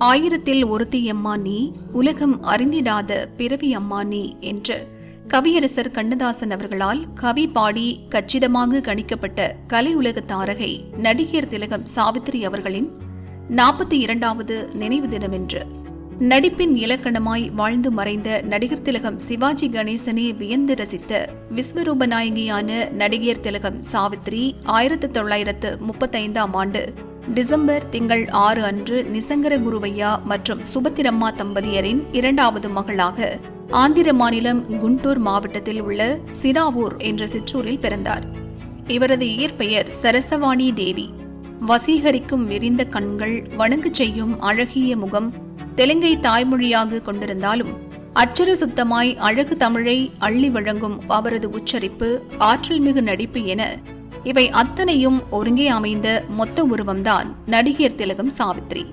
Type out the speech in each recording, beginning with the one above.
ஆயிரத்தில் ஒருத்தி அம்மா நீ உலகம் அறிந்திடாத பிறவி அம்மா நீ என்று கவியரசர் கண்ணதாசன் அவர்களால் கவி பாடி கச்சிதமாக கணிக்கப்பட்ட கலை உலக தாரகை நடிகர் திலகம் சாவித்திரி அவர்களின் நாற்பத்தி இரண்டாவது நினைவு தினமென்று. நடிப்பின் இலக்கணமாய் வாழ்ந்து மறைந்த நடிகர் திலகம் சிவாஜி கணேசனே வியந்து ரசித்த விஸ்வரூப நாயகியான நடிகர் திலகம் சாவித்ரி ஆயிரத்து தொள்ளாயிரத்து முப்பத்தைந்தாம் ஆண்டு டிசம்பர் திங்கள் ஆறு அன்று நிசங்கர குருவையா மற்றும் சுபத்திரம்மா தம்பதியரின் இரண்டாவது மகளாக ஆந்திர மாநிலம் குண்டூர் மாவட்டத்தில் உள்ள சிராவூர் என்ற சிற்றூரில் பிறந்தார். இவரது இயற்பெயர் சரசவாணி தேவி. வசீகரிக்கும் விரிந்த கண்கள் வணங்கு செய்யும் அழகிய முகம் தெலுங்கை தாய்மொழியாக கொண்டிருந்தாலும் அச்சர சுத்தமாய் அழகு தமிழை அள்ளி வழங்கும் அவரது உச்சரிப்பு ஆற்றல் மிகு நடிப்பு என இவை அத்தனையும் ஒருங்கே அமைந்த மொத்த உருவம்தான் நடிகர் திலகம் சாவித்ரி.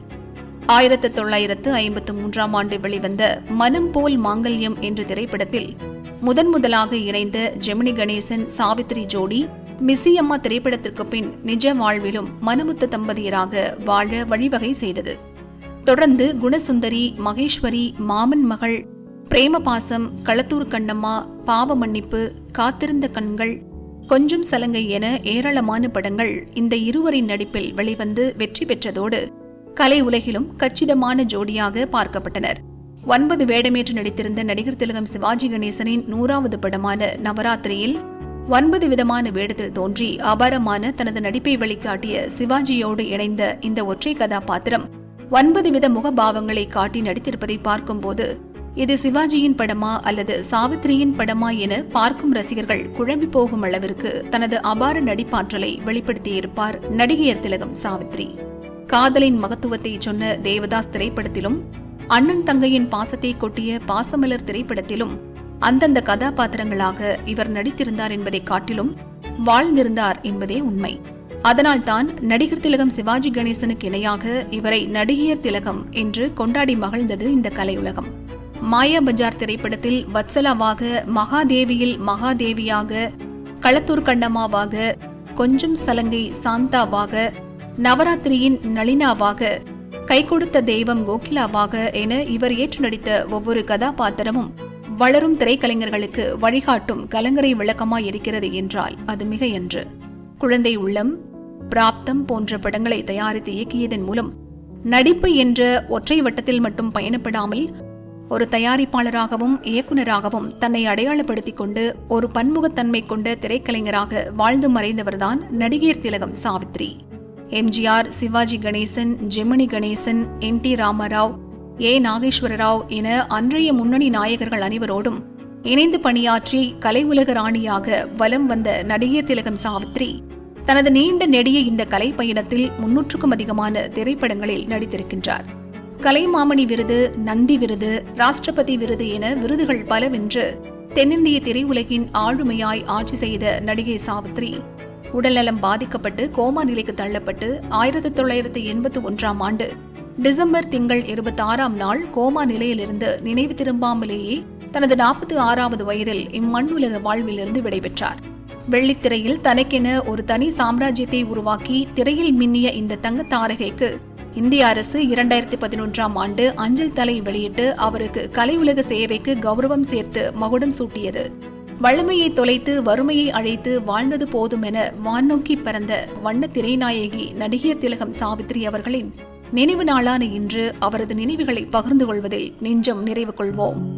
ஆயிரத்து தொள்ளாயிரத்து ஐம்பத்து மூன்றாம் ஆண்டு வெளிவந்த மனம் போல் மாங்கல்யம் என்ற திரைப்படத்தில் முதன் முதலாக இணைந்த ஜெமினி கணேசன் சாவித்ரி ஜோடி மிஸ்ஸியம்மா திரைப்படத்திற்கு பின் நிஜ வாழ்விலும் மனமுத்த தம்பதியராக வாழ வழிவகை செய்தது. தொடர்ந்து குணசுந்தரி மகேஸ்வரி மாமன் மகள் பிரேமபாசம் களத்தூர் கண்ணம்மா பாவ மன்னிப்பு காத்திருந்த கண்கள் கொஞ்சம் சலங்கை என ஏராளமான படங்கள் இந்த இருவரின் நடிப்பில் வெளிவந்து வெற்றி பெற்றதோடு கலை உலகிலும் கச்சிதமான ஜோடியாக பார்க்கப்பட்டனர். ஒன்பது வேடமேற்று நடித்திருந்த நடிகர் திலகம் சிவாஜி கணேசனின் நூறாவது படமான நவராத்திரியில் ஒன்பது விதமான வேடத்தில் தோன்றி அபாரமான தனது நடிப்பை வெளிக்காட்டிய சிவாஜியோடு இணைந்த இந்த ஒற்றை கதாபாத்திரம் ஒன்பது வித முகபாவங்களை காட்டி நடித்திருப்பதை பார்க்கும்போது இது சிவாஜியின் படமா அல்லது சாவித்திரியின் படமா என பார்க்கும் ரசிகர்கள் குழம்பி போகும் அளவிற்கு தனது அபார நடிப்பாற்றலை வெளிப்படுத்தியிருப்பார் நடிகையர் திலகம் சாவித்ரி. காதலின் மகத்துவத்தை சொன்ன தேவதாஸ் திரைப்படத்திலும் அண்ணன் தங்கையின் பாசத்தை கொட்டிய பாசமலர் திரைப்படத்திலும் அந்தந்த கதாபாத்திரங்களாக இவர் நடித்திருந்தார் என்பதை காட்டிலும் வாழ்ந்திருந்தார் என்பதே உண்மை. அதனால்தான் நடிகர் திலகம் சிவாஜி கணேசனுக்கு இணையாக இவரை நடிகையர் திலகம் என்று கொண்டாடி மகிழ்ந்தது இந்த கலையுலகம். மாயா பஜார் திரைப்படத்தில் வத்சலாவாக மகாதேவியில் மகாதேவியாக களத்தூர் கண்ணம்மாவாக கொஞ்சம் சலங்கை சாந்தாவாக நவராத்திரியின் நளினாவாக கை கொடுத்த தெய்வம் கோகிலாவாக என இவர் ஏற்று நடித்த ஒவ்வொரு கதாபாத்திரமும் வளரும் திரைக்கலைஞர்களுக்கு வழிகாட்டும் கலங்கரை விளக்கமாய் இருக்கிறது என்றால் அது மிக என்று குழந்தை உள்ளம் பிராப்தம் போன்ற படங்களை தயாரித்து இயக்கியதன் மூலம் நடிப்பு என்ற ஒற்றை வட்டத்தில் மட்டும் பயணப்படாமல் ஒரு தயாரிப்பாளராகவும் இயக்குநராகவும் தன்னை அடையாளப்படுத்திக் கொண்டு ஒரு பன்முகத்தன்மை கொண்ட திரைக்கலைஞராக வாழ்ந்து மறைந்தவர்தான் நடிகர் திலகம் Savitri. MGR Sivaji Ganesan Gemini Ganesan N. T. Ramarao A. Nageswararao என அன்றைய முன்னணி நாயகர்கள் அனைவரோடும் இணைந்து பணியாற்றி கலை உலக ராணியாக வலம் வந்த நடிகர் திலகம் சாவித்ரி தனது நீண்ட நெடிய இந்த கலை பயணத்தில் முன்னூற்றுக்கும் அதிகமான திரைப்படங்களில் நடித்திருக்கின்றார். கலைமாமணி விருது நந்தி விருது ராஷ்டிரபதி விருது என விருதுகள் பல வென்று தென்னிந்திய திரையுலகின் ஆளுமையாய் ஆட்சி செய்த நடிகை சாவித்ரி. உடல்நலம் பாதிக்கப்பட்டு கோமா நிலைக்கு தள்ளப்பட்டு ஆயிரத்தி தொள்ளாயிரத்தி எண்பத்தி ஒன்றாம் ஆண்டு டிசம்பர் திங்கள் இருபத்தி ஆறாம் நாள் கோமா நிலையிலிருந்து நினைவு திரும்பாமலேயே தனது நாற்பத்தி ஆறாவது வயதில் இம்மண்ணுலக வாழ்விலிருந்து விடைபெற்றார். வெள்ளித்திரையில் தனக்கென ஒரு தனி சாம்ராஜ்யத்தை உருவாக்கி திரையில் மின்னிய இந்த தங்க தாரகைக்கு இந்திய அரசு இரண்டாயிரத்தி பதினொன்றாம் ஆண்டு அஞ்சல் தலை வெளியிட்டு அவருக்கு கலை உலக சேவைக்கு கௌரவம் சேர்த்து மகுடம் சூட்டியது. வளமையை தொலைத்து வறுமையை அழைத்து வாழ்ந்தது போதும் என வானோக்கி பறந்த வண்ண திரைநாயகி நடிகர் திலகம் சாவித்ரி அவர்களின் நினைவு நாளான இன்று அவரது நினைவுகளை பகிர்ந்து கொள்வதில் நெஞ்சம் நிறைவு கொள்வோம்